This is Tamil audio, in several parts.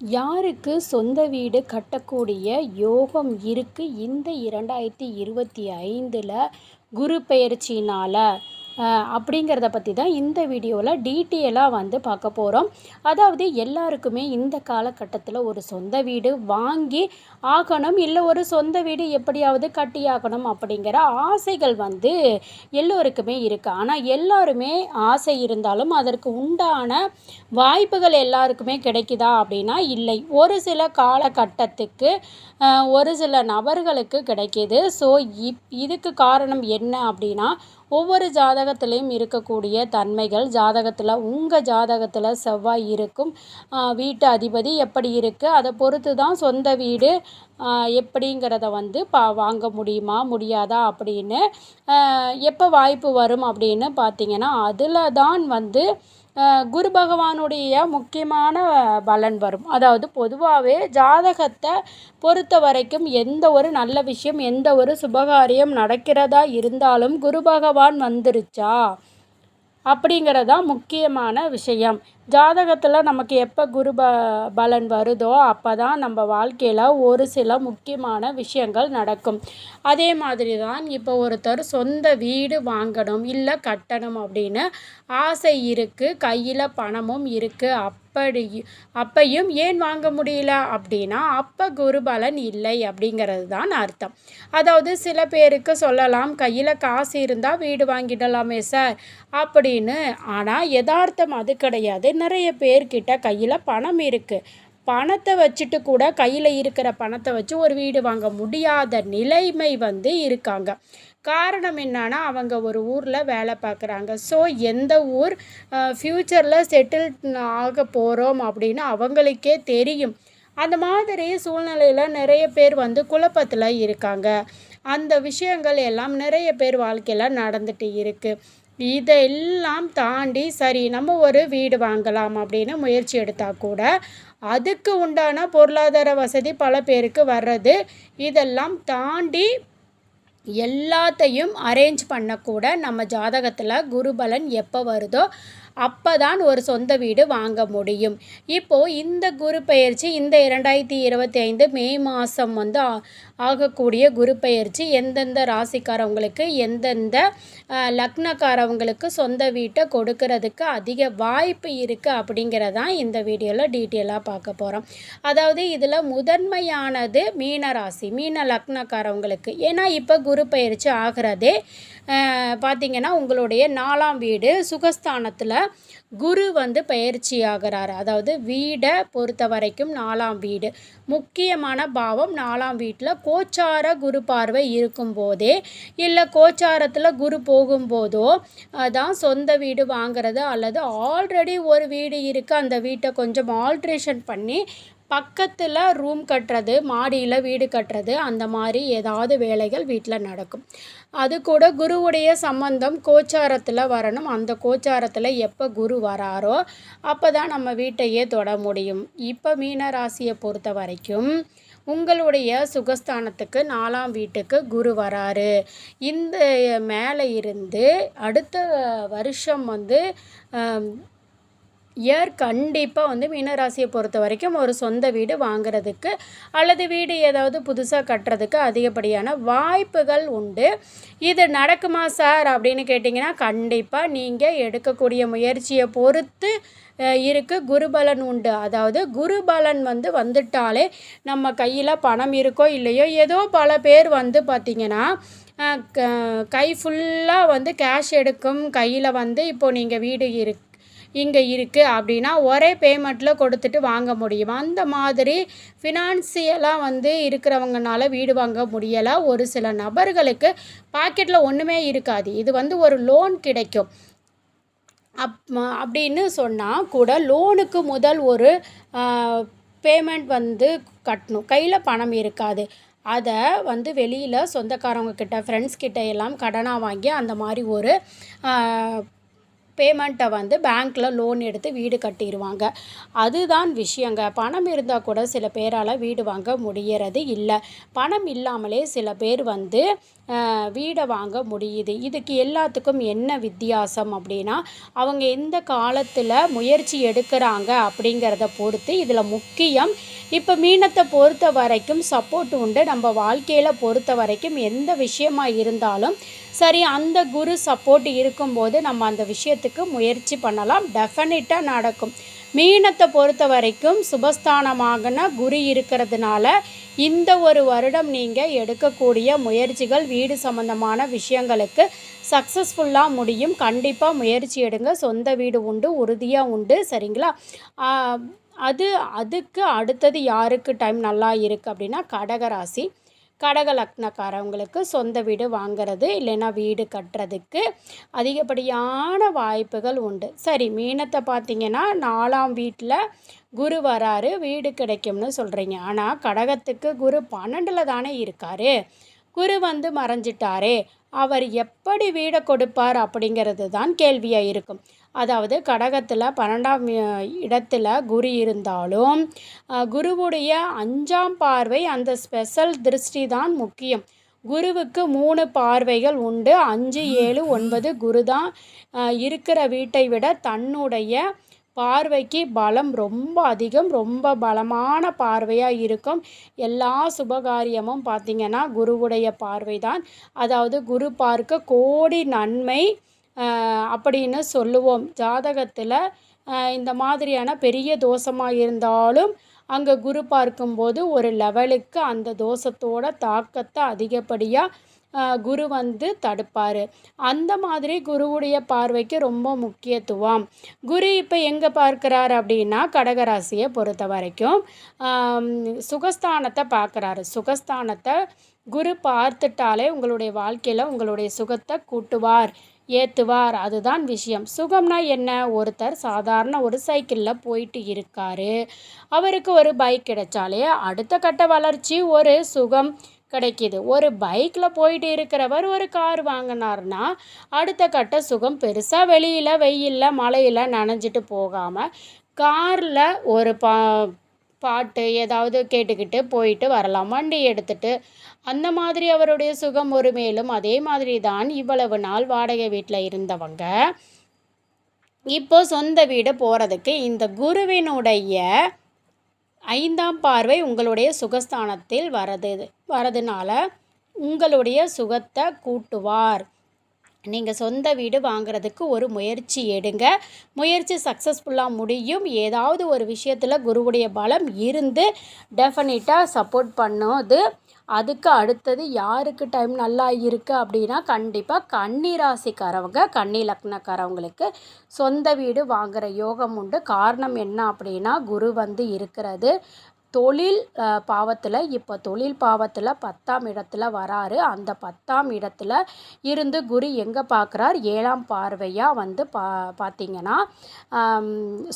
யாருக்கு சொந்த வீடு கட்டக்கூடிய யோகம் இருக்குது இந்த இரண்டாயிரத்தி இருபத்தி ஐந்தில்? குரு பெயர்ச்சினால் அப்படிங்கிறத பற்றி தான் இந்த வீடியோவில் டீட்டெயிலாக வந்து பார்க்க போகிறோம் அதாவது எல்லாருக்குமே இந்த காலகட்டத்தில் ஒரு சொந்த வீடு வாங்கி ஆகணும். இல்லை ஒரு சொந்த வீடு எப்படியாவது கட்டி ஆகணும் அப்படிங்கிற ஆசைகள் வந்து எல்லோருக்குமே இருக்குது ஆனால் எல்லாருமே ஆசை இருந்தாலும் அதற்கு உண்டான வாய்ப்புகள் எல்லாருக்குமே கிடைக்குதா அப்படின்னா இல்லை. ஒரு சில காலகட்டத்துக்கு ஒரு சில நபர்களுக்கு கிடைக்கிது. ஸோ இப் இதுக்கு காரணம் என்ன அப்படின்னா ஒவ்வொரு ஜாதகத்திலையும் இருக்கக்கூடிய தன்மைகள் ஜாதகத்தில் உங்கள் ஜாதகத்தில் செவ்வாய் இருக்கும். வீட்டு அதிபதி எப்படி இருக்குது அதை பொறுத்து தான் சொந்த வீடு எப்படிங்கிறத வந்து பா வாங்க முடியுமா முடியாதா அப்படின்னு எப்போ வாய்ப்பு வரும் அப்படின்னு பார்த்தீங்கன்னா அதில் தான் வந்து குரு பகவானுடைய முக்கியமான பலன் வரும். அதாவது பொதுவாகவே ஜாதகத்தை பொறுத்த வரைக்கும் எந்த ஒரு நல்ல விஷயம் எந்த ஒரு சுபகாரியம் நடக்கிறதா இருந்தாலும் குரு பகவான் வந்துருச்சா? அப்படிங்கிறதான் முக்கியமான விஷயம். ஜாதகத்தில் நமக்கு எப்போ குரு ப பலன் வருதோ அப்போ தான் நம்ம வாழ்க்கையில் ஒரு சில முக்கியமான விஷயங்கள் நடக்கும். அதே மாதிரி தான் இப்போ ஒருத்தர் சொந்த வீடு வாங்கணும் இல்லை கட்டணும் அப்படின்னு ஆசை இருக்குது கையில் பணமும் இருக்குது அப் அப்படி அப்பையும் ஏன் வாங்க முடியல? அப்படின்னா அப்போ குருபலன் இல்லை அப்படிங்கிறது தான் அர்த்தம். அதாவது சில பேருக்கு சொல்லலாம் கையில் காசு இருந்தால் வீடு வாங்கிடலாமே சார். அப்படின்னு. ஆனால் யதார்த்தம் அது கிடையாது. நிறைய பேர்கிட்ட கையில் பணம் இருக்குது பணத்தை வச்சுட்டு கூட கையில் இருக்கிற பணத்தை வச்சு ஒரு வீடு வாங்க முடியாத நிலைமை வந்து இருக்காங்க. காரணம் என்னன்னா அவங்க ஒரு ஊரில் வேலை பார்க்குறாங்க ஸோ எந்த ஊர் ஃப்யூச்சரில் செட்டில் ஆக போகிறோம் அப்படின்னு அவங்களுக்கே தெரியும். அந்த மாதிரி சூழ்நிலையில் நிறைய பேர் வந்து குழப்பத்தில் இருக்காங்க. அந்த விஷயங்கள் எல்லாம் நிறைய பேர் வாழ்க்கையில் நடந்துட்டு இருக்குது இதெல்லாம் தாண்டி சரி நம்ம ஒரு வீடு வாங்கலாம் அப்படின்னு முயற்சி எடுத்தால் கூட அதுக்கு உண்டான பொருளாதார வசதி பல பேருக்கு வர்றது இதெல்லாம் தாண்டி எல்லாத்தையும் அரேஞ்ச் பண்ணக்கூட நம்ம ஜாதகத்தில் குருபலன் எப்போ வருதோ அப்போ தான் ஒரு சொந்த வீடு வாங்க முடியும். இப்போது இந்த குரு பயிற்சி இந்த இரண்டாயிரத்தி இருபத்தி ஐந்து மே மாதம் வந்து ஆகக்கூடிய குரு பயிற்சி எந்தெந்த ராசிக்காரவங்களுக்கு எந்தெந்த லக்னக்காரவங்களுக்கு சொந்த வீட்டை கொடுக்கறதுக்கு அதிக வாய்ப்பு இருக்குது அப்படிங்கிறதான் இந்த வீடியோவில் டீட்டெயிலாக பார்க்க போகிறோம் அதாவது இதில் முதன்மையானது மீன ராசி மீன லக்னக்காரவங்களுக்கு. ஏன்னா இப்போ குரு பயிற்சி ஆகிறதே பார்த்திங்கன்னா உங்களுடைய நாலாம் வீடு சுகஸ்தானத்தில் குரு வந்து பயிற்சி ஆகிறார். அதாவது வீடை பொறுத்த வரைக்கும் நாலாம் வீடு. முக்கியமான பாவம் நாலாம் வீட்டில் கோச்சார குரு பார்வை இருக்கும்போதே இல்லை கோச்சாரத்தில் குரு போகும்போதோ தான் சொந்த வீடு வாங்கிறது அல்லது ஆல்ரெடி ஒரு வீடு இருக்குது அந்த வீட்டை கொஞ்சம் ஆல்ட்ரேஷன் பண்ணி பக்கத்தில் ரூம் கட்டுறது மாடியில் வீடு கட்டுறது அந்த மாதிரி ஏதாவது வேலைகள் வீட்டில் நடக்கும். அது கூட குருவுடைய சம்பந்தம் கோச்சாரத்தில் வரணும். அந்த கோச்சாரத்தில் எப்போ குரு வராரோ அப்போ தான் நம்ம வீட்டையே தொட முடியும். இப்போ மீன ராசியை பொறுத்த வரைக்கும் உங்களுடைய சுகஸ்தானத்துக்கு நாலாம் வீட்டுக்கு குரு வராரு. இந்த மேலே இருந்து அடுத்த வருஷம் வந்து இயர் கண்டிப்பாக வந்து மீனராசியை பொறுத்த வரைக்கும் ஒரு சொந்த வீடு வாங்குறதுக்கு அல்லது வீடு ஏதாவது புதுசாக கட்டுறதுக்கு அதிகப்படியான வாய்ப்புகள் உண்டு. இது நடக்குமா சார்? அப்படின்னு கேட்டிங்கன்னா கண்டிப்பாக நீங்கள் எடுக்கக்கூடிய முயற்சியை பொறுத்து இருக்குது குருபலன் உண்டு. அதாவது குருபலன் வந்து வந்துட்டாலே நம்ம கையில் பணம் இருக்கோ இல்லையோ ஏதோ பல பேர் வந்து பார்த்திங்கன்னா கை ஃபுல்லாக வந்து கேஷ் எடுக்கும் கையில் வந்து இப்போது நீங்கள் வீடு இருக்கு. இங்கே இருக்குது அப்படின்னா ஒரே பேமெண்ட்டில் கொடுத்துட்டு வாங்க முடியும். அந்த மாதிரி ஃபினான்சியலாக வந்து இருக்கிறவங்கனால வீடு வாங்க முடியலை. ஒரு சில நபர்களுக்கு பாக்கெட்டில் ஒன்றுமே இருக்காது. இது வந்து ஒரு லோன் கிடைக்கும். அப் அப்படின்னு சொன்னால் கூட லோனுக்கு முதல் ஒரு பேமெண்ட் வந்து கட்டணும். கையில் பணம் இருக்காது. அதை வந்து வெளியில் சொந்தக்காரவங்க கிட்ட ஃப்ரெண்ட்ஸ் கிட்ட எல்லாம் கடனாக வாங்கி அந்த மாதிரி ஒரு பேமெண்ட்டை வந்து பேங்க்கில் லோன் எடுத்து வீடு கட்டிடுவாங்க அதுதான் விஷயங்க. பணம் இருந்தால் கூட சில பேரால் வீடு வாங்க முடியறது இல்லை. பணம் இல்லாமலே சில பேர் வந்து வீடை வாங்க முடியுது. இதுக்கு எல்லாத்துக்கும் என்ன வித்தியாசம் அப்படின்னா அவங்க எந்த காலத்தில் முயற்சி எடுக்கிறாங்க அப்படிங்கிறத பொறுத்து இதில் முக்கியம். இப்போ மீனத்தை பொறுத்த வரைக்கும் சப்போர்ட் உண்டு. நம்ம வாழ்க்கையில் பொறுத்த வரைக்கும் எந்த விஷயமாக இருந்தாலும் சரி அந்த குரு சப்போர்ட் இருக்கும்போது நம்ம அந்த விஷயத்துக்கு முயற்சி பண்ணலாம். டெஃபினட்டாக நடக்கும். மீனத்தை பொறுத்த வரைக்கும் சுபஸ்தானமாகன குரு இருக்கிறதுனால இந்த ஒரு வருடம் நீங்கள் எடுக்கக்கூடிய முயற்சிகள் வீடு சம்மந்தமான விஷயங்களுக்கு சக்ஸஸ்ஃபுல்லாக முடியும். கண்டிப்பாக முயற்சி எடுங்க. சொந்த வீடு உண்டு உறுதியாக உண்டு. சரிங்களா? அது அதுக்கு அடுத்தது யாருக்கு டைம் நல்லா இருக்குது அப்படின்னா கடகராசி. கடக லக்னக்காரவங்களுக்கு சொந்த வீடு வாங்கிறது இல்லைன்னா வீடு கட்டுறதுக்கு அதிகப்படியான வாய்ப்புகள் உண்டு. சரி மீனத்தை பார்த்தீங்கன்னா நாலாம் வீட்டில் குரு வராரு வீடு கிடைக்கும்னு சொல்கிறீங்க ஆனால் கடகத்துக்கு குரு பன்னெண்டில் தானே இருக்கார். குரு வந்து மறைஞ்சிட்டாரே. அவர் எப்படி வீடை கொடுப்பார் அப்படிங்கிறது தான் கேள்வியாக இருக்கும். அதாவது கடகத்தில் பன்னெண்டாம் இடத்துல குரு இருந்தாலும் குருவுடைய அஞ்சாம் பார்வை அந்த ஸ்பெஷல் திருஷ்டி தான் முக்கியம். குருவுக்கு மூணு பார்வைகள் உண்டு. அஞ்சு ஏழு ஒன்பது குரு தான் இருக்கிற வீட்டை விட தன்னுடைய பார்வைக்கு பலம் ரொம்ப அதிகம் ரொம்ப பலமான பார்வையாக இருக்கும். எல்லா சுபகாரியமும் பார்த்திங்கன்னா குருவுடைய பார்வை தான். அதாவது குரு பார்க்க கோடி நன்மை அப்படின்னு சொல்லுவோம். ஜாதகத்தில் இந்த மாதிரியான பெரிய தோஷமாக இருந்தாலும் அங்கே குரு பார்க்கும்போது ஒரு லெவலுக்கு அந்த தோஷத்தோட தாக்கத்தை அதிகப்படியாக குரு வந்து தடுப்பார். அந்த மாதிரி குருவுடைய பார்வைக்கு ரொம்ப முக்கியத்துவம். குரு இப்போ எங்கே பார்க்குறாரு அப்படின்னா கடகராசியை பொறுத்த வரைக்கும் சுகஸ்தானத்தை பார்க்குறாரு. சுகஸ்தானத்தை குரு பார்த்துட்டாலே உங்களுடைய வாழ்க்கையில் உங்களுடைய சுகத்தை கூட்டுவார். ஏற்றுவார் அதுதான் விஷயம். சுகம்னா என்ன? ஒருத்தர் சாதாரண ஒரு சைக்கிளில் போயிட்டு இருக்கார். அவருக்கு ஒரு பைக் கிடைச்சாலே அடுத்த கட்ட வளர்ச்சி ஒரு சுகம் கிடைக்கிது. ஒரு பைக்கில் போயிட்டு இருக்கிறவர் ஒரு கார் வாங்கினார்னா அடுத்த கட்ட சுகம் பெருசாக வெளியில் வெயிலில் மழையில் நனைஞ்சிட்டு போகாமல் காரில் ஒரு பா பாட்டு ஏதாவது கேட்டுக்கிட்டு போயிட்டு வரலாம். வண்டி எடுத்துகிட்டு அந்த மாதிரி அவருடைய சுகம் ஒரு மேலும் அதே மாதிரி தான் இவ்வளவு நாள் வாடகை வீட்டில் இருந்தவங்க. இப்போ சொந்த வீடு போகிறதுக்கு இந்த குருவினுடைய ஐந்தாம் பார்வை உங்களுடைய சுகஸ்தானத்தில் வரது வரதுனால உங்களுடைய சுகத்தை கூட்டுவார். நீங்கள் சொந்த வீடு வாங்குறதுக்கு ஒரு முயற்சி எடுங்க. முயற்சி சக்ஸஸ்ஃபுல்லாக முடியும். ஏதாவது ஒரு விஷயத்தில் குருவுடைய பலம் இருந்து டெஃபினட்டாக சப்போர்ட் பண்ணுது. அதுக்கு அடுத்தது யாருக்கு டைம் நல்லா இருக்குது அப்படின்னா கண்டிப்பாக கன்னி ராசிக்காரவங்க கன்னி லக்னக்காரவங்களுக்கு சொந்த வீடு வாங்குகிற யோகம் உண்டு. காரணம் என்ன அப்படின்னா குரு வந்து இருக்கிறது. தொழில் பாவத்தில் இப்போ தொழில் பாவத்தில் பத்தாம் இடத்துல வராரு. அந்த பத்தாம் இடத்துல இருந்து குரு எங்கே பார்க்குறார் ஏழாம் பார்வையாக வந்து பா பார்த்திங்கன்னா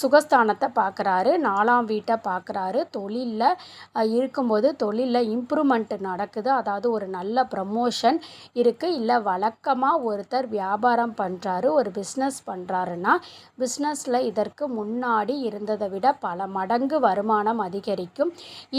சுகஸ்தானத்தை பார்க்குறாரு நாலாம் வீட்டை பார்க்குறாரு தொழிலில் இருக்கும்போது தொழிலில் இம்ப்ரூவ்மெண்ட் நடக்குது. அதாவது ஒரு நல்ல ப்ரமோஷன் இருக்குது இல்லை வழக்கமாக ஒருத்தர் வியாபாரம் பண்ணுறாரு ஒரு பிஸ்னஸ் பண்ணுறாருன்னா பிஸ்னஸில் இதற்கு முன்னாடி இருந்ததை விட பல மடங்கு வருமானம் அதிகரிக்கும். கிடைக்கும்.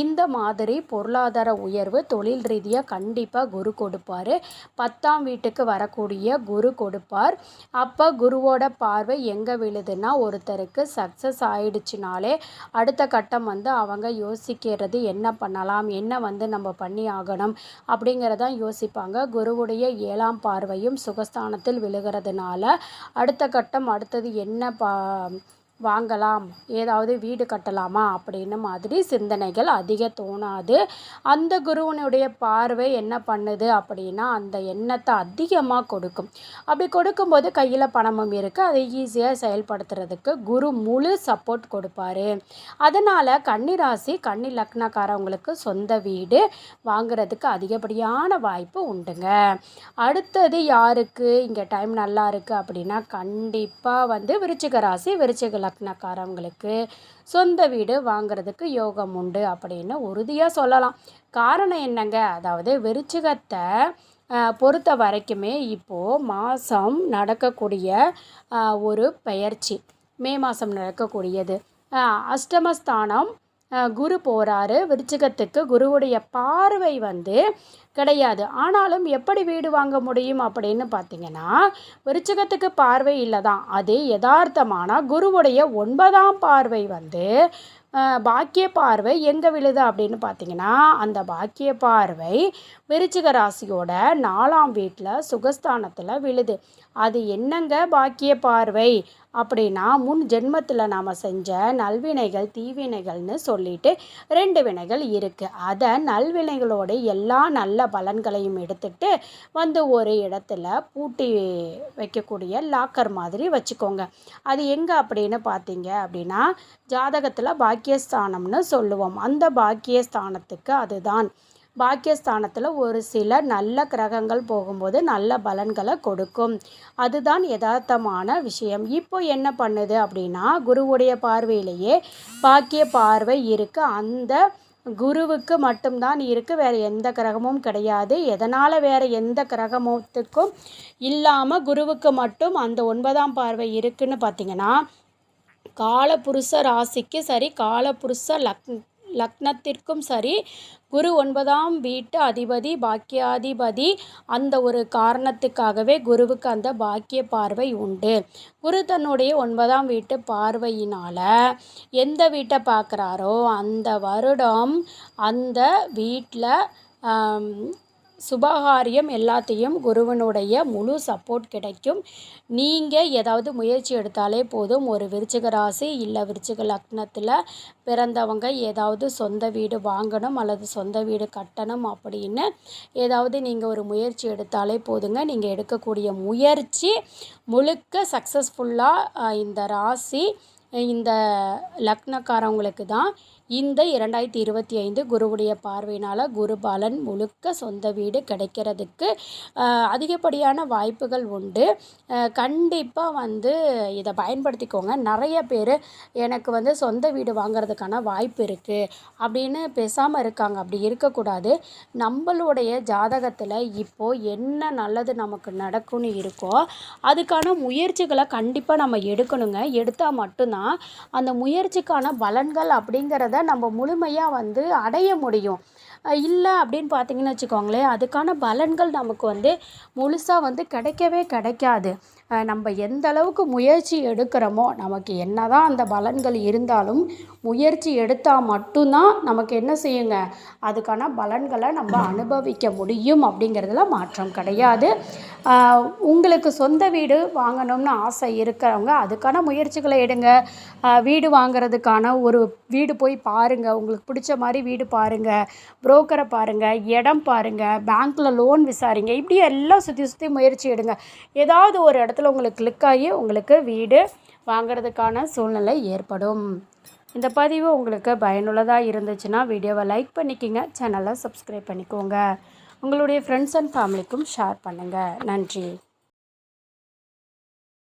இந்த மாதிரி பொருளாதார உயர்வு தொழில் ரீதியாக கண்டிப்பாக குரு கொடுப்பார். பத்தாம் வீட்டுக்கு வரக்கூடிய குரு கொடுப்பார். அப்போ குருவோட பார்வை எங்கே விழுதுன்னா ஒருத்தருக்கு சக்ஸஸ் ஆயிடுச்சுனாலே அடுத்த கட்டம் வந்து அவங்க யோசிக்கிறது என்ன பண்ணலாம் என்ன வந்து நம்ம பண்ணி ஆகணும் அப்படிங்கிறதான் யோசிப்பாங்க. குருவுடைய ஏழாம் பார்வையும் சுகஸ்தானத்தில் விழுகிறதுனால அடுத்த கட்டம் அடுத்தது என்ன பா வாங்கலாம். ஏதாவது வீடு கட்டலாமா? அப்படின்னு மாதிரி சிந்தனைகள் அதிக தோணாது. அந்த குருவனுடைய பார்வை என்ன பண்ணுது அப்படின்னா அந்த எண்ணத்தை அதிகமாக கொடுக்கும். அப்படி கொடுக்கும்போது கையில் பணமும் இருக்குது அதை ஈஸியாக செயல்படுத்துறதுக்கு குரு முழு சப்போர்ட் கொடுப்பாரு. அதனால் கன்னிராசி கன்னி லக்னக்காரவங்களுக்கு சொந்த வீடு வாங்குறதுக்கு அதிகப்படியான வாய்ப்பு உண்டுங்க. அடுத்தது யாருக்கு? இங்கே டைம் நல்லா இருக்குது அப்படின்னா கண்டிப்பாக வந்து விருச்சிக ராசி விருச்சிக லக்னக்காரவங்களுக்கு சொந்த வீடு வாங்கிறதுக்கு யோகம் உண்டு அப்படின்னு உறுதியாக சொல்லலாம். காரணம் என்னங்க? அதாவது விருச்சிகத்தை பொறுத்த வரைக்குமே இப்போது மாதம் நடக்கக்கூடிய ஒரு பெயர்ச்சி. மே மாதம் நடக்கக்கூடியது. அஷ்டமஸ்தானம் குரு போகிறாரு விருச்சிகத்துக்கு குருவுடைய பார்வை வந்து கிடையாது. ஆனாலும் எப்படி வீடு வாங்க முடியும் அப்படின்னு பார்த்தீங்கன்னா விருச்சிகத்துக்கு பார்வை இல்லை தான் அது யதார்த்தமான குருவுடைய ஒன்பதாம் பார்வை வந்து பாக்கிய பார்வை எங்கே விழுது அப்படின்னு பார்த்தீங்கன்னா அந்த பாக்கிய பார்வை விருச்சிக ராசியோட நாலாம் வீட்டில் சுகஸ்தானத்தில் விழுது. அது என்னங்க பாக்கிய பார்வை அப்படின்னா முன் ஜென்மத்தில் நாம் செஞ்ச நல்வினைகள் தீவினைகள்னு சொல்லிட்டு ரெண்டு வினைகள் இருக்குது அதை நல்வினைகளோட எல்லா நல்ல பலன்களையும் எடுத்துட்டு வந்து ஒரு இடத்துல பூட்டி வைக்கக்கூடிய லாக்கர் மாதிரி வச்சுக்கோங்க. அது எங்கே அப்படின்னு பார்த்தீங்க அப்படின்னா ஜாதகத்தில் பாக்கியஸ்தானம்னு சொல்லுவோம். அந்த பாக்கியஸ்தானத்துக்கு அதுதான். பாக்கியஸ்தானத்தில் ஒரு சில நல்ல கிரகங்கள் போகும்போது நல்ல பலன்களை கொடுக்கும். அதுதான் யதார்த்தமான விஷயம். இப்போ என்ன பண்ணுது அப்படின்னா குருவுடைய பார்வையிலேயே பாக்கிய பார்வை இருக்குது அந்த குருவுக்கு மட்டும்தான் இருக்குது வேறு எந்த கிரகமும் கிடையாது. எதனால் வேறு எந்த கிரகமத்துக்கும் இல்லாமல் குருவுக்கு மட்டும் அந்த ஒன்பதாம் பார்வை இருக்குன்னு பார்த்தீங்கன்னா காலபுருஷ ராசிக்கு சரி காலபுருஷ லக் லக்னத்திற்கும் சரி குரு ஒன்பதாம் வீட்டு அதிபதி பாக்கியாதிபதி அந்த ஒரு காரணத்துக்காகவே குருவுக்கு அந்த பாக்கிய பார்வை உண்டு. குரு தன்னுடைய ஒன்பதாம் வீட்டு பார்வையினால் எந்த வீட்டை பார்க்குறாரோ அந்த வருடம் அந்த வீட்டில் சுபகாரியம் எல்லாத்தையும் குருவனுடைய முழு சப்போர்ட் கிடைக்கும். நீங்கள் ஏதாவது முயற்சி எடுத்தாலே போதும். ஒரு விருச்சிக ராசி இல்லை விருச்சிக லக்னத்தில் பிறந்தவங்க ஏதாவது சொந்த வீடு வாங்கணும் அல்லது சொந்த வீடு கட்டணும் அப்படின்னு ஏதாவது நீங்கள் ஒரு முயற்சி எடுத்தாலே போதுங்க. நீங்கள் எடுக்கக்கூடிய முயற்சி முழுக்க சக்ஸஸ்ஃபுல்லாக இந்த ராசி இந்த லக்னக்காரவங்களுக்கு தான் இந்த இரண்டாயிரத்தி இருபத்தி ஐந்து குருவுடைய பார்வையினால் குரு பலன் முழுக்க சொந்த வீடு கிடைக்கிறதுக்கு அதிகப்படியான வாய்ப்புகள் உண்டு. கண்டிப்பாக வந்து இதை பயன்படுத்திக்கோங்க. நிறைய பேர் எனக்கு வந்து சொந்த வீடு வாங்கிறதுக்கான வாய்ப்பு இருக்குது அப்படின்னு பேசாமல் இருக்காங்க. அப்படி இருக்கக்கூடாது. நம்மளுடைய ஜாதகத்தில் இப்போது என்ன நல்லது நமக்கு நடக்கும்னு இருக்கோ அதுக்கான முயற்சிகளை கண்டிப்பாக நம்ம எடுக்கணுங்க. எடுத்தால் மட்டும்தான் அந்த முயற்சிக்கான பலன்கள் அப்படிங்கிறத நம்ம முழுமையாக வந்து அடைய முடியும். இல்லை அப்படின்னு பார்த்தீங்கன்னு வச்சுக்கோங்களேன் அதுக்கான பலன்கள் நமக்கு வந்து முழுசாக வந்து கிடைக்கவே கிடைக்காது. நம்ம எந்த அளவுக்கு முயற்சி எடுக்கிறோமோ நமக்கு என்ன தான் அந்த பலன்கள் இருந்தாலும் முயற்சி எடுத்தால் மட்டும்தான் நமக்கு என்ன செய்யுங்க? அதுக்கான பலன்களை நம்ம அனுபவிக்க முடியும் அப்படிங்கிறதுல மாற்றம் கிடையாது. உங்களுக்கு சொந்த வீடு வாங்கணும்னு ஆசை இருக்கிறவங்க அதுக்கான முயற்சிகளை எடுங்க. வீடு வாங்கிறதுக்கான ஒரு வீடு போய் பாருங்கள் உங்களுக்கு பிடிச்ச மாதிரி வீடு பாருங்கள் புரோக்கரை பாருங்கள் இடம் பாருங்கள் பேங்க்கில் லோன் விசாரிங்க. இப்படி எல்லாம் சுற்றி சுற்றி முயற்சி எடுங்க. ஏதாவது ஒரு இடத்துல உங்களுக்கு கிளிக் ஆகி உங்களுக்கு வீடு வாங்கிறதுக்கான சூழ்நிலை ஏற்படும். இந்த பதிவு உங்களுக்கு பயனுள்ளதாக இருந்துச்சுன்னா வீடியோவை லைக் பண்ணிக்கோங்க. சேனலை சப்ஸ்கிரைப் பண்ணிக்கோங்க. உங்களுடைய ஃப்ரெண்ட்ஸ் அண்ட் ஃபேமிலிக்கும் ஷேர் பண்ணுங்கள் நன்றி.